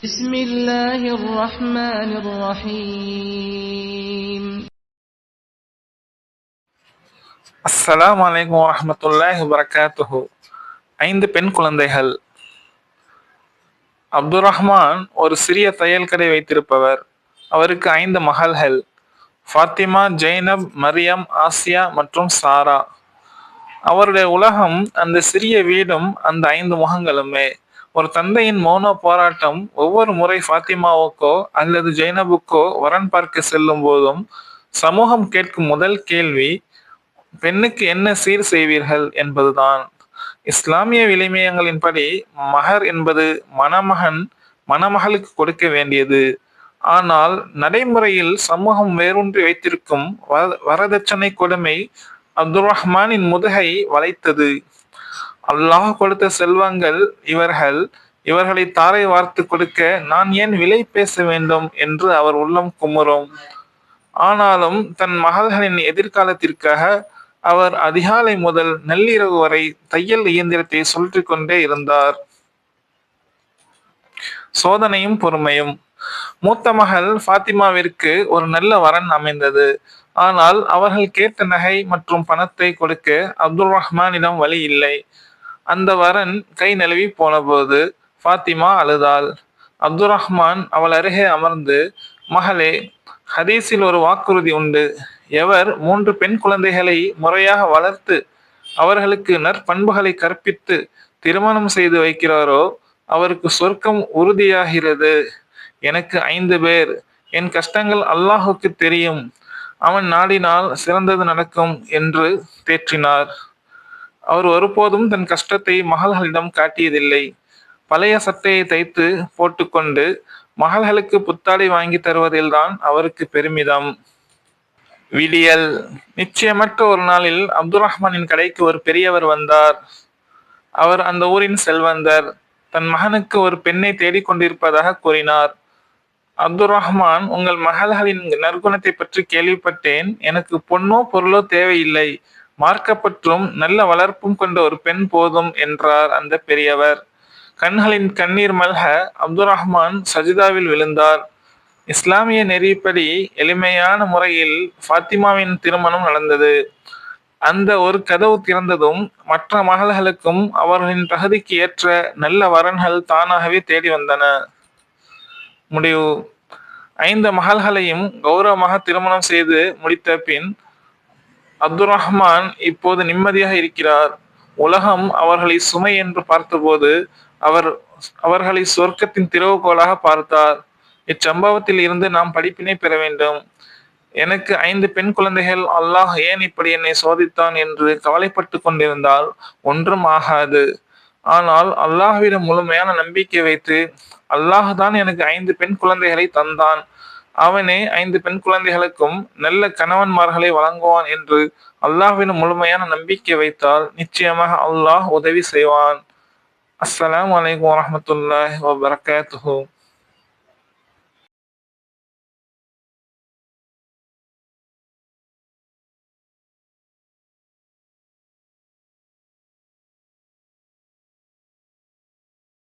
بسم الله الرحمن الرحيم அஸ்ஸலாமு அலைக்கும் வரஹ்மத்துல்லாஹி வபரகாத்துஹு ஐந்து பெண் குழந்தைகள் அப்துர் ரஹ்மான் ஒரு சிறிய தையல் கடை வைத்திருப்பவர் அவருக்கு ஐந்து மகள்கள் ஃபாத்திமா ஜெய்னப் மரியம் ஆசியா மற்றும் சாரா அவருடைய உலகம் அந்த சிறிய வீடும் அந்த ஐந்து முகங்களுமே. ஒரு தந்தையின் மௌன போராட்டம் ஒவ்வொரு முறை ஃபாத்திமாவுக்கோ அல்லது ஜெய்னபுக்கோ வரன் பார்க்க செல்லும் போதும் சமூகம் கேட்கும் முதல் கேள்வி பெண்ணுக்கு என்ன சீர் செய்வீர்கள்? என்பதுதான். இஸ்லாமிய விலைமயங்களின்படி மகர் என்பது மணமகன் மணமகளுக்கு கொடுக்க வேண்டியது. ஆனால் நடைமுறையில் சமூகம் வேரூன்றி வைத்திருக்கும் வர- வரதட்சணை கொடுமை அப்துல் ரஹ்மானின் முதுகை வளைத்தது. அல்லாஹ் கொடுத்த செல்வங்கள் இவர்கள் இவர்களை தாரை வார்த்து கொடுக்க நான் ஏன் விலை பேச வேண்டும் என்று அவர் உள்ளம் குமுறும். ஆனாலும் தன் மகள்களின் எதிர்காலத்திற்காக அவர் அதிகாலை முதல் நள்ளிரவு வரை தையல் இயந்திரத்தை சுழற்றிக் கொண்டே இருந்தார். சோதனையும் பொறுமையும். மூத்த மகள் ஃபாத்திமாவிற்கு ஒரு நல்ல வரன் அமைந்தது. ஆனால் அவர்கள் கேட்ட நகை மற்றும் பணத்தை கொடுக்க அப்துல் ரஹ்மானிடம் வழி இல்லை. அந்த வரன் கை நழுவி போனபோது ஃபாத்திமா அழுதாள். அப்துல் ரஹ்மான் அவள் அருகே அமர்ந்து மகளே ஹதீஸில் ஒரு வாக்குறுதி உண்டு. எவர் மூன்று பெண் குழந்தைகளை முறையாக வளர்த்து அவர்களுக்கு நற்பண்புகளை கற்பித்து திருமணம் செய்து வைக்கிறாரோ அவருக்கு சொர்க்கம் உறுதியாகிறது. எனக்கு ஐந்து பேர். என் கஷ்டங்கள் அல்லாஹுக்கு தெரியும். அவன் நாடினால் சிறந்தது நடக்கும் என்று தேற்றினார். அவர் ஒருபோதும் தன் கஷ்டத்தை மகள்களிடம் காட்டியதில்லை. பழைய சட்டையை தைத்து போட்டுக்கொண்டு மகள்களுக்கு புத்தாடை வாங்கி தருவதில்தான் அவருக்கு பெருமிதம். விடியல். நிச்சயமற்ற ஒரு நாளில் அப்துல் ரஹ்மானின் கடைக்கு ஒரு பெரியவர் வந்தார். அவர் அந்த ஊரின் செல்வந்தர். தன் மகனுக்கு ஒரு பெண்ணை தேடிக்கொண்டிருப்பதாக கூறினார். அப்துல் ரஹ்மான் உங்கள் மகள்களின் நற்குணத்தை பற்றி கேள்விப்பட்டேன். எனக்கு பொன்னோ பொருளோ தேவையில்லை. மார்க்கப்பற்றும் நல்ல வளர்ப்பும் கொண்ட ஒரு பெண் போதும் என்றார் அந்த பெரியவர். கண்களின் கண்ணீர் மல்க அப்துல் ரஹ்மான் சஜிதாவில் விழுந்தார். இஸ்லாமிய நெறிப்படி எளிமையான முறையில் ஃபாத்திமாவின் திருமணம் நடந்தது. அந்த ஒரு கதவு திறந்ததும் மற்ற மகள்களுக்கும் அவர்களின் தகுதிக்கு ஏற்ற நல்ல வரன்கள் தானாகவே தேடி வந்தன. முடிவு. ஐந்து மகள்களையும் கௌரவமாக திருமணம் செய்து முடித்த பின் அப்துல் ரஹ்மான் இப்போது நிம்மதியாக இருக்கிறார். உலகம் அவர்களை சுமை என்று பார்த்தபோது அவர் அவர்களை சொர்க்கத்தின் திறவுகோலாக பார்த்தார். இச்சம்பவத்தில் இருந்து நாம் படிப்பினை பெற வேண்டும். எனக்கு ஐந்து பெண் குழந்தைகள் அல்லாஹ் ஏன் இப்படி என்னை சோதித்தான் என்று கவலைப்பட்டு கொண்டிருந்தால் ஒன்றும் ஆகாது. ஆனால் அல்லாஹ்விடம் முழுமையான நம்பிக்கை வைத்து அல்லாஹ் தான் எனக்கு ஐந்து பெண் குழந்தைகளை தந்தான். அவனே ஐந்து பெண் குழந்தைகளுக்கும் நல்ல கணவன்மார்களை வழங்குவான் என்று அல்லாஹ்விடம் முழுமையான நம்பிக்கை வைத்தால் நிச்சயமாக அல்லாஹ் உதவி செய்வான். அஸ்லாம் வலைக்கம் வரமத்துல்லாஹ் வபரகாத்துஹு.